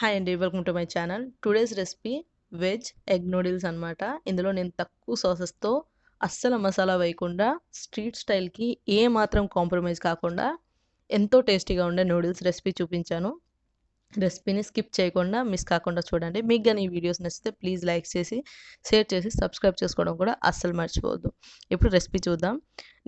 Hi అండి. Welcome to my channel. Today's recipe veg egg noodles అనమాట ఇందులో నేను తక్కువ సాసెస్తో అస్సలు మసాలా వేయకుండా స్ట్రీట్ స్టైల్కి ఏ మాత్రం కాంప్రమైజ్ కాకుండా ఎంతో టేస్టీగా ఉండే నూడిల్స్ రెసిపీ చూపించాను. రెసిపీని స్కిప్ చేయకుండా మిస్ కాకుండా చూడండి. మీకు కానీ ఈ వీడియోస్ నచ్చితే ప్లీజ్ లైక్ చేసి షేర్ చేసి సబ్స్క్రైబ్ చేసుకోవడం కూడా అస్సలు మర్చిపోవద్దు. ఇప్పుడు రెసిపీ చూద్దాం.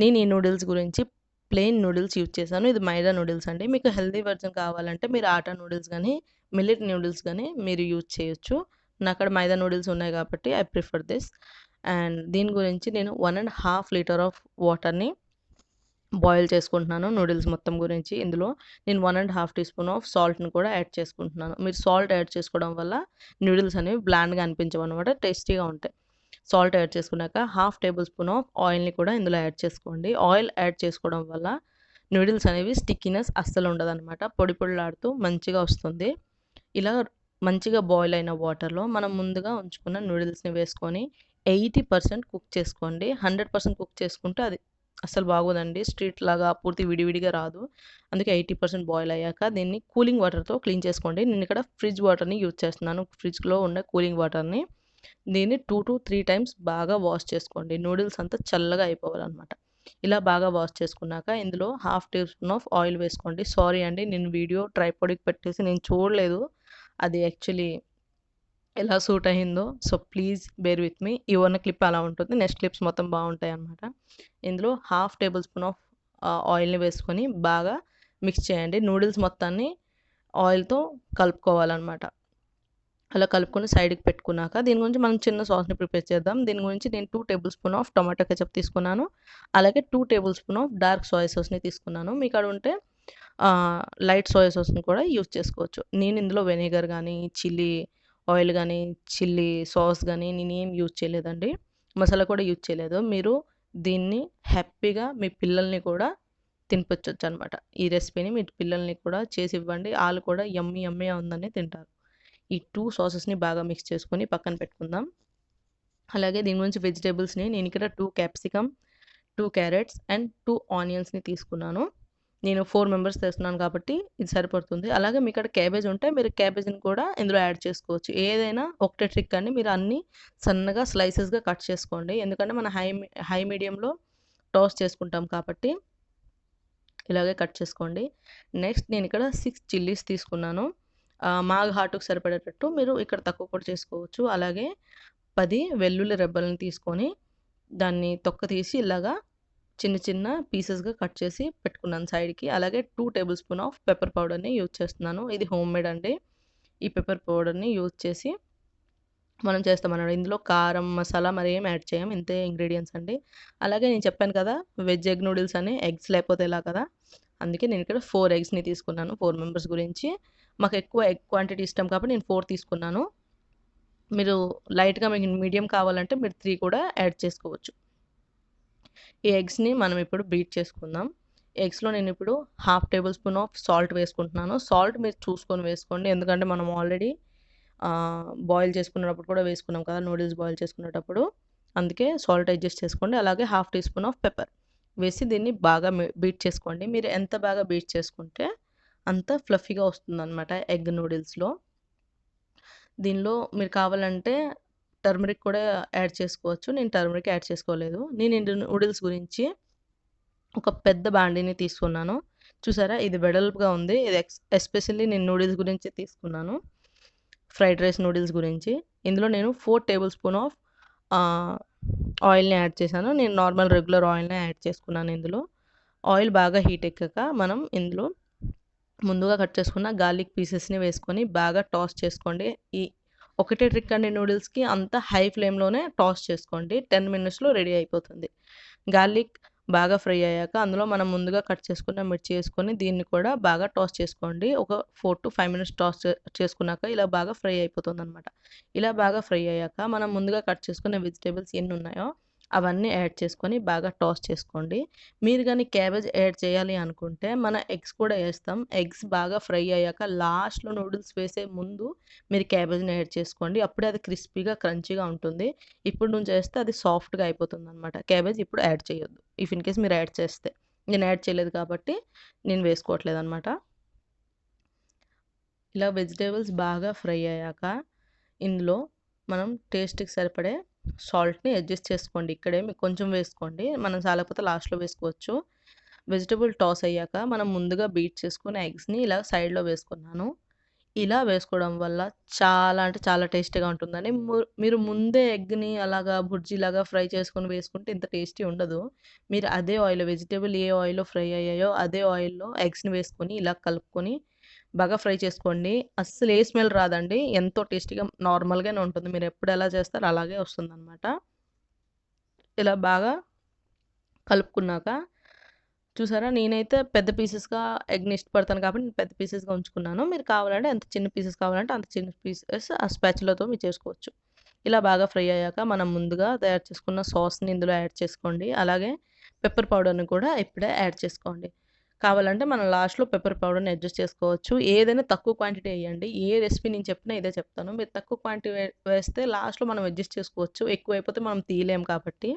నేను ఈ నూడిల్స్ గురించి ప్లెయిన్ నూడిల్స్ యూజ్ చేశాను. ఇది మైదా నూడిల్స్ అండి. మీకు హెల్దీ వర్జన్ కావాలంటే మీరు ఆటా నూడిల్స్ కానీ మిల్లెట్ నూడిల్స్ కానీ మీరు యూజ్ చేయొచ్చు. నా అక్కడ మైదా నూడిల్స్ ఉన్నాయి కాబట్టి ఐ ప్రిఫర్ దిస్ అండ్ దీని గురించి నేను one and half litre of వాటర్ని బాయిల్ చేసుకుంటున్నాను నూడిల్స్ మొత్తం గురించి. ఇందులో నేను one and half teaspoon of సాల్ట్ని కూడా యాడ్ చేసుకుంటున్నాను. మీరు సాల్ట్ యాడ్ చేసుకోవడం వల్ల నూడిల్స్ అనేవి బ్లాండ్గా అనిపించవు అనమాట టేస్టీగా ఉంటాయి. సాల్ట్ యాడ్ చేసుకున్నాక హాఫ్ టేబుల్ స్పూన్ ఆఫ్ ఆయిల్ని కూడా ఇందులో యాడ్ చేసుకోండి. ఆయిల్ యాడ్ చేసుకోవడం వల్ల నూడిల్స్ అనేవి స్టిక్కీనెస్ అస్సలు ఉండదన్నమాట. పొడి పొడిలాడుతూ మంచిగా వస్తుంది. ఇలా మంచిగా బాయిల్ అయిన వాటర్లో మనం ముందుగా ఉంచుకున్న నూడిల్స్ని వేసుకొని ఎయిటీ పర్సెంట్ కుక్ చేసుకోండి. హండ్రెడ్ పర్సెంట్ కుక్ చేసుకుంటే అది అసలు బాగోదండి. స్ట్రీట్ లాగా పూర్తి విడివిడిగా రాదు. అందుకే ఎయిటీ పర్సెంట్ బాయిల్ అయ్యాక దీన్ని కూలింగ్ వాటర్తో క్లీన్ చేసుకోండి. నేను ఇక్కడ ఫ్రిడ్జ్ వాటర్ని యూజ్ చేస్తున్నాను. ఫ్రిడ్జ్లో ఉన్న కూలింగ్ వాటర్ని దీన్ని టూ టు త్రీ టైమ్స్ బాగా వాష్ చేసుకోండి. నూడిల్స్ అంతా చల్లగా అయిపోవాలన్నమాట. ఇలా బాగా వాష్ చేసుకున్నాక ఇందులో half teaspoon of oil వేసుకోండి. సారీ అండి నేను వీడియో ట్రైపాడికి పెట్టేసి నేను చూడలేదు. అది యాక్చువల్లీ ఎలా సూట్ అయిందో so please bear with me. ఈ వన్ క్లిప్ అలా ఉంటుంది. నెక్స్ట్ క్లిప్స్ మొత్తం బాగుంటాయి అనమాట ఇందులో హాఫ్ టేబుల్ స్పూన్ ఆఫ్ ఆయిల్ని వేసుకొని బాగా మిక్స్ చేయండి. నూడిల్స్ మొత్తాన్ని ఆయిల్తో కలుపుకోవాలన్నమాట. అలా కలుపుకొని సైడ్కి పెట్టుకున్నాక దీని గురించి మనం చిన్న సాస్ని ప్రిపేర్ చేద్దాం. దీని గురించి నేను two tablespoon of tomato ketchup తీసుకున్నాను. అలాగే two tablespoon of dark soya సాస్ని తీసుకున్నాను. మీకు అక్కడ ఉంటే లైట్ సోయా సాస్ని కూడా యూజ్ చేసుకోవచ్చు. నేను ఇందులో వెనిగర్ కానీ చిల్లీ ఆయిల్ కానీ చిల్లీ సాస్ కానీ నేను ఏం యూజ్ చేయలేదండి. మసాలా కూడా యూజ్ చేయలేదు. మీరు దీన్ని హ్యాపీగా మీ పిల్లల్ని కూడా తినిపించవచ్చు అనమాట ఈ రెసిపీని మీ పిల్లల్ని కూడా చేసి ఇవ్వండి. వాళ్ళు కూడా ఎమ్మి ఎమ్మి ఉందని తింటారు. ఈ టూ సాసెస్ని బాగా మిక్స్ చేసుకొని పక్కన పెట్టుకుందాం. అలాగే దీని గురించి వెజిటేబుల్స్ని నేను ఇక్కడ two capsicum two carrots and two ఆనియన్స్ని తీసుకున్నాను. నేను ఫోర్ మెంబర్స్ తెస్తున్నాను కాబట్టి ఇది సరిపడుతుంది. అలాగే మీ ఇక్కడ క్యాబేజ్ ఉంటే మీరు క్యాబేజ్ని కూడా ఇందులో యాడ్ చేసుకోవచ్చు. ఏదైనా ఒకటే ట్రిక్ అండి. మీరు అన్నీ సన్నగా స్లైసెస్గా కట్ చేసుకోండి. ఎందుకంటే మన హై హై మీడియంలో టాస్ చేసుకుంటాం కాబట్టి ఇలాగే కట్ చేసుకోండి. నెక్స్ట్ నేను ఇక్కడ సిక్స్ చిల్లీస్ తీసుకున్నాను. మా ఘాటుకు సరిపడేటట్టు మీరు ఇక్కడ తక్కువ కూడా చేసుకోవచ్చు. అలాగే పది వెల్లుల్లి రెబ్బలను తీసుకొని దాన్ని తొక్క తీసి ఇలాగా చిన్న చిన్న పీసెస్గా కట్ చేసి పెట్టుకున్నాను సైడ్కి. అలాగే two tablespoon of pepper పౌడర్ని యూజ్ చేస్తున్నాను. ఇది హోమ్ మేడ్ అండి. ఈ పెప్పర్ పౌడర్ని యూజ్ చేసి మనం చేస్తామన్నాడు ఇందులో కారం మసాలా మరి ఏం యాడ్ చేయం ఇంతే ఇంగ్రీడియంట్స్ అండి. అలాగే నేను చెప్పాను కదా వెజ్ ఎగ్ నూడిల్స్ అని ఎగ్స్ లేకపోతే ఎలా కదా? అందుకే నేను ఇక్కడ ఫోర్ ఎగ్స్ని తీసుకున్నాను ఫోర్ మెంబర్స్ గురించి. మాకు ఎక్కువ ఎగ్ క్వాంటిటీ ఇష్టం కాబట్టి నేను ఫోర్ తీసుకున్నాను. మీరు లైట్గా మీకు మీడియం కావాలంటే మీరు త్రీ కూడా యాడ్ చేసుకోవచ్చు. ఈ ఎగ్స్ని మనం ఇప్పుడు బీట్ చేసుకుందాం. ఎగ్స్లో నేను ఇప్పుడు half tablespoon of salt వేసుకుంటున్నాను. సాల్ట్ మీరు చూసుకొని వేసుకోండి. ఎందుకంటే మనం ఆల్రెడీ బాయిల్ చేసుకునేటప్పుడు కూడా వేసుకున్నాం కదా నూడిల్స్ బాయిల్ చేసుకునేటప్పుడు. అందుకే సాల్ట్ అడ్జస్ట్ చేసుకోండి. అలాగే half teaspoon of pepper వేసి దీన్ని బాగా బీట్ చేసుకోండి. మీరు ఎంత బాగా బీట్ చేసుకుంటే అంత ఫ్లఫీగా వస్తుంది అనమాట ఎగ్ నూడిల్స్లో. దీనిలో మీరు కావాలంటే టర్మరిక్ కూడా యాడ్ చేసుకోవచ్చు. నేను టర్మరిక్ యాడ్ చేసుకోలేదు. నేను నూడిల్స్ గురించి ఒక పెద్ద బాండీని తీసుకున్నాను. చూసారా? ఇది వెడల్పుగా ఉంది. ఇది ఎక్స్ ఎస్పెషల్లీ నేను నూడిల్స్ గురించి తీసుకున్నాను. ఫ్రైడ్ రైస్ నూడిల్స్ గురించి. ఇందులో నేను ఫోర్ టేబుల్ స్పూన్ ఆఫ్ ఆయిల్ని యాడ్ చేశాను. నేను నార్మల్ రెగ్యులర్ ఆయిల్ని యాడ్ చేసుకున్నాను ఇందులో. ఆయిల్ బాగా హీట్ ఎక్కాక మనం ఇందులో ముందుగా కట్ చేసుకున్న గార్లిక్ పీసెస్ని వేసుకొని బాగా టాస్ చేసుకోండి. ఈ ఒకటే ట్రిక్ అండి నూడిల్స్కి. అంత హై ఫ్లేమ్లోనే టాస్ చేసుకోండి. టెన్ మినిట్స్లో రెడీ అయిపోతుంది. గార్లిక్ బాగా ఫ్రై అయ్యాక అందులో మనం ముందుగా కట్ చేసుకున్న మిర్చి వేసుకొని దీన్ని కూడా బాగా టాస్ చేసుకోండి. ఒక four to five minutes toss చేసుకున్నాక ఇలా బాగా ఫ్రై అయిపోతుంది అనమాట ఇలా బాగా ఫ్రై అయ్యాక మనం ముందుగా కట్ చేసుకున్న వెజిటేబుల్స్ ఎన్ని ఉన్నాయో అవన్నీ యాడ్ చేసుకొని బాగా టాస్ చేసుకోండి. మీరు కానీ క్యాబేజ్ యాడ్ చేయాలి అనుకుంటే మన ఎగ్స్ కూడా వేస్తాం. ఎగ్స్ బాగా ఫ్రై అయ్యాక లాస్ట్లో నూడిల్స్ వేసే ముందు మీరు క్యాబేజ్ని యాడ్ చేసుకోండి. అప్పుడే అది క్రిస్పీగా క్రంచీగా ఉంటుంది. ఇప్పుడు నుంచి చేస్తే అది సాఫ్ట్గా అయిపోతుంది అనమాట క్యాబేజ్ ఇప్పుడు యాడ్ చేయొద్దు. ఇఫ్ ఇన్ కేస్ మీరు యాడ్ చేస్తే. నేను యాడ్ చేయలేదు కాబట్టి నేను వేసుకోవట్లేదు అనమాట ఇలా వెజిటేబుల్స్ బాగా ఫ్రై అయ్యాక ఇందులో మనం టేస్ట్‌కి సరిపడే సాల్ట్‌ని అడ్జస్ట్ చేసుకోండి. ఇక్కడే మీకు కొంచెం వేసుకోండి. మనం చాలకపోతే లాస్ట్‌లో వేసుకోవచ్చు. వెజిటబుల్ టాస్ అయ్యాక మనం ముందుగా బీట్ చేసుకున్న ఎగ్స్‌ని ఇలా సైడ్‌లో వేసుకున్నాను. ఇలా వేసుకోవడం వల్ల చాలా అంటే చాలా టేస్టీగా ఉంటుందని ము మీరు ముందే ఎగ్‌ని అలాగా బుర్జీలాగా ఫ్రై చేసుకొని వేసుకుంటే ఇంత టేస్టీ ఉండదు. మీరు అదే ఆయిల్ వెజిటేబుల్ ఏ ఆయిల్‌లో ఫ్రై అయ్యాయో అదే ఆయిల్‌లో ఎగ్స్‌ని వేసుకొని ఇలా కలుపుకొని బాగా ఫ్రై చేసుకోండి. అస్సలు ఏ స్మెల్ రాదండి. ఎంతో టేస్టీగా నార్మల్‌గానే ఉంటుంది. మీరు ఎప్పుడు ఎలా చేస్తారో అలాగే వస్తుందనమాట. ఇలా బాగా కలుపుకున్నాక చూసారా నేనైతే పెద్ద పీసెస్‌గా ఎగ్‌ని ఇష్టపడతాను కాబట్టి నేను పెద్ద పీసెస్‌గా ఉంచుకున్నాను. మీరు కావాలంటే ఎంత చిన్న పీసెస్ కావాలంటే అంత చిన్న పీసెస్ ఆ స్పాచులాతో మీరు చేసుకోవచ్చు. ఇలా బాగా ఫ్రై అయ్యాక మనం ముందుగా తయారు చేసుకున్న సాస్‌ని ఇందులో యాడ్ చేసుకోండి. అలాగే పెప్పర్ పౌడర్‌ని కూడా ఇప్పుడే యాడ్ చేసుకోండి. కావాలంటే మనం లాస్ట్‌లో పెప్పర్ పౌడర్‌ని అడ్జస్ట్ చేసుకోవచ్చు. ఏదైనా తక్కువ క్వాంటిటీ వేయండి ఏ రెసిపీ నేను చెప్పినా ఇదే చెప్తాను. మీరు తక్కువ క్వాంటిటీ వేస్తే లాస్ట్‌లో మనం అడ్జస్ట్ చేసుకోవచ్చు. ఎక్కువైపోతే మనం తీయలేం కాబట్టి.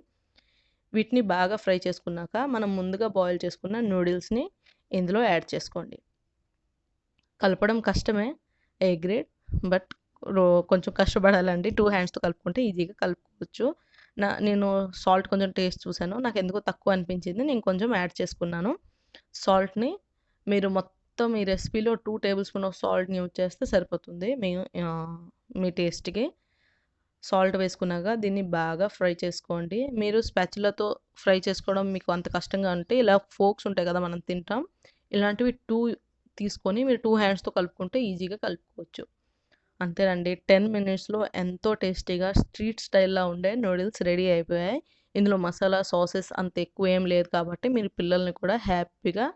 వీటిని బాగా ఫ్రై చేసుకున్నాక మనం ముందుగా బాయిల్ చేసుకున్న నూడిల్స్‌ని ఇందులో యాడ్ చేసుకోండి. కలపడం కష్టమే ఏ గ్రేడ్. బట్ రో కొంచెం కష్టపడాలండి. టూ హ్యాండ్స్‌తో కలుపుకుంటే ఈజీగా కలుపుకోవచ్చు. నా నేను సాల్ట్ కొంచెం టేస్ట్ చూశాను నాకు ఎందుకో తక్కువ అనిపించింది. నేను కొంచెం యాడ్ చేసుకున్నాను. సాల్ట్‌ని మీరు మొత్తం ఈ రెసిపీలో టూ టేబుల్ స్పూన్ ఆఫ్ సాల్ట్‌ని యూజ్ చేస్తే సరిపోతుంది. మీ మీ టేస్ట్‌కి. సాల్ట్ వేసుకున్నాక దీన్ని బాగా ఫ్రై చేసుకోండి. మీరు స్పెచ్లతో ఫ్రై చేసుకోవడం మీకు అంత కష్టంగా ఉంటే ఇలా ఫోక్స్ ఉంటాయి కదా! మనం తింటాం. ఇలాంటివి టూ తీసుకొని మీరు టూ హ్యాండ్స్‌తో కలుపుకుంటే ఈజీగా కలుపుకోవచ్చు. అంతేనండి. 10 మినిట్స్‌లో ఎంతో టేస్టీగా స్ట్రీట్ స్టైల్‌లో ఉండే నూడిల్స్ రెడీ అయిపోయాయి. ఇందులో మసాలా, సాసెస్ అంత ఎక్కువ ఏం లేదు కాబట్టి మీరు పిల్లల్ని కూడా హ్యాపీగా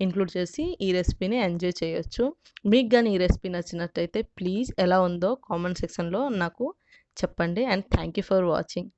ఇంక్లూడ్ చేసి ఈ రెసిపీని ఎంజాయ్ చేయొచ్చు. మీకు కానీ ఈ రెసిపీ నచ్చినట్టయితే ప్లీజ్ ఎలా ఉందో కామెంట్ సెక్షన్‌లో నాకు చెప్పండి. And thank you for watching.